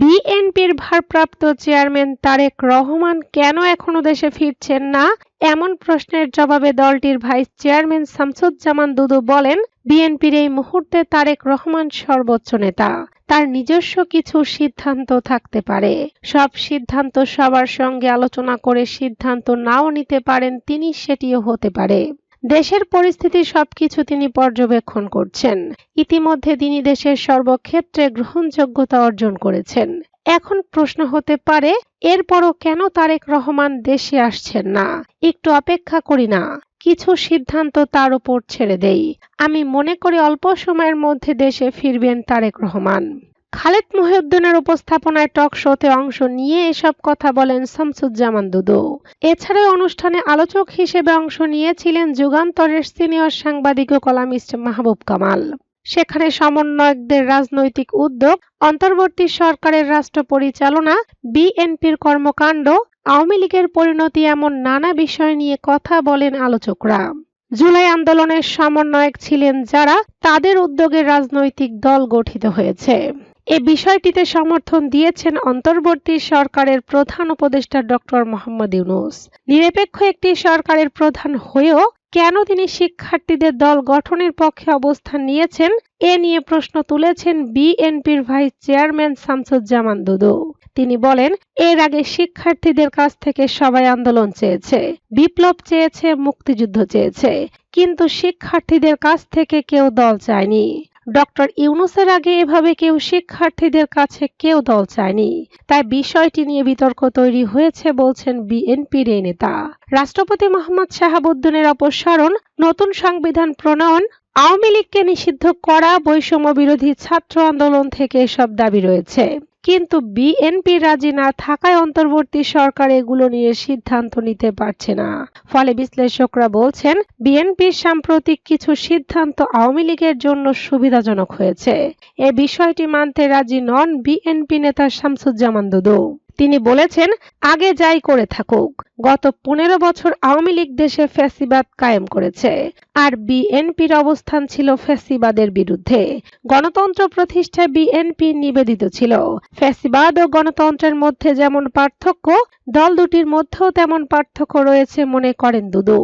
বিএনপির ভারপ্রাপ্ত চেয়ারম্যান তারেক রহমান কেন এখনও দেশে ফিরছেন না? এমন প্রশ্নের জবাবে দলটির ভাইস চেয়ারম্যান শামসুজ্জামান দুদু বলেন, বিএনপির এই মুহূর্তে তারেক রহমান সর্বোচ্চ নেতা। তার নিজস্ব কিছু সিদ্ধান্ত থাকতে পারে। সব সিদ্ধান্ত সবার সঙ্গে আলোচনা করে সিদ্ধান্ত নাও নিতে পারেন, তিনি সেটিও হতে পারে। দেশের পরিস্থিতি সবকিছু তিনি পর্যবেক্ষণ করছেন। ইতিমধ্যে তিনি দেশের সর্বক্ষেত্রে গ্রহণযোগ্যতা অর্জন করেছেন। এখন প্রশ্ন হতে পারে, এরপরও কেন তারেক রহমান দেশে আসছেন না? একটু অপেক্ষা করি না। কিছু সিদ্ধান্ত তার উপর ছেড়ে দেই। আমি মনে করি অল্প সময়ের মধ্যে দেশে ফিরবেন তারেক রহমান। খালেদ মহিউদ্দিনের উপস্থাপনায় টক শোতে অংশ নিয়ে এসব কথা বলেন শামসুজ্জামান দুদু। এছাড়া অনুষ্ঠানে আলোচক হিসেবে অংশ নিয়েছিলেন যুগান্তরের সিনিয়র সাংবাদিক ও কলামিস্ট মাহবুব কামাল। সেখানে সমন্বয়কদের রাজনৈতিক উদ্যোগ, অন্তর্বর্তী সরকারের রাষ্ট্র পরিচালনা, বিএনপির কর্মকাণ্ড, আওয়ামী লীগের পরিণতি এমন নানা বিষয় নিয়ে কথা বলেন আলোচকরা। জুলাই আন্দোলনের সমন্বয়ক ছিলেন যারা, তাদের উদ্যোগে রাজনৈতিক দল গঠিত হয়েছে। এ বিষয়টিতে সমর্থন দিয়েছেন অন্তর্বর্তী সরকারের প্রধান উপদেষ্টা ডক্টর মোহাম্মদ ইউনুস। নিরপেক্ষ একটি সরকারের প্রধান হয়েও কেন তিনি শিক্ষার্থীদের দল গঠনের পক্ষে অবস্থান নিয়েছেন, এ নিয়ে প্রশ্ন তুলেছেন বিএনপির ভাইস চেয়ারম্যান শামসুজ্জামান দুদু। তিনি বলেন, এর আগে শিক্ষার্থীদের কাছ থেকে সবাই আন্দোলন চেয়েছে, বিপ্লব চেয়েছে, মুক্তিযুদ্ধ চেয়েছে, কিন্তু শিক্ষার্থীদের কাছ থেকে কেউ দল চায়নি। ডক্টর ইউনুসের আগে এভাবে কেউ শিক্ষার্থীদের কাছে কেউ দল চায়নি। তাই বিষয়টি নিয়ে বিতর্ক তৈরি হয়েছে বলছেন বিএনপির এই নেতা। রাষ্ট্রপতি মোহাম্মদ শাহাবুদ্দিনের অপসারণ, নতুন সংবিধান প্রণয়ন, আওয়ামী লীগকে নিষিদ্ধ করা, বৈষম্য বিরোধী ছাত্র আন্দোলন থেকে এসব দাবি রয়েছে। কিন্তু বিএনপি রাজি না থাকায় অন্তর্বর্তী সরকার এগুলো নিয়ে সিদ্ধান্ত নিতে পারছে না। ফলে বিশ্লেষকরা বলছেন বিএনপির সাম্প্রতিক কিছু সিদ্ধান্ত আওয়ামী লীগের জন্য সুবিধাজনক হয়েছে। এ বিষয়টি মানতে রাজি নন বিএনপি নেতা শামসুজ্জামান দুদু। তিনি বলেছেন, আগে যাই করে থাকুক। গত পনেরো বছর আওয়ামী লীগ দেশে ফ্যাসিবাদ কায়েম করেছে আর বিএনপির অবস্থান ছিল ফ্যাসিবাদের বিরুদ্ধে। গণতন্ত্র প্রতিষ্ঠায় বিএনপি নিবেদিত ছিল। ফ্যাসিবাদ ও গণতন্ত্রের মধ্যে যেমন পার্থক্য, দল দুটির মধ্যেও তেমন পার্থক্য রয়েছে মনে করেন দুদু।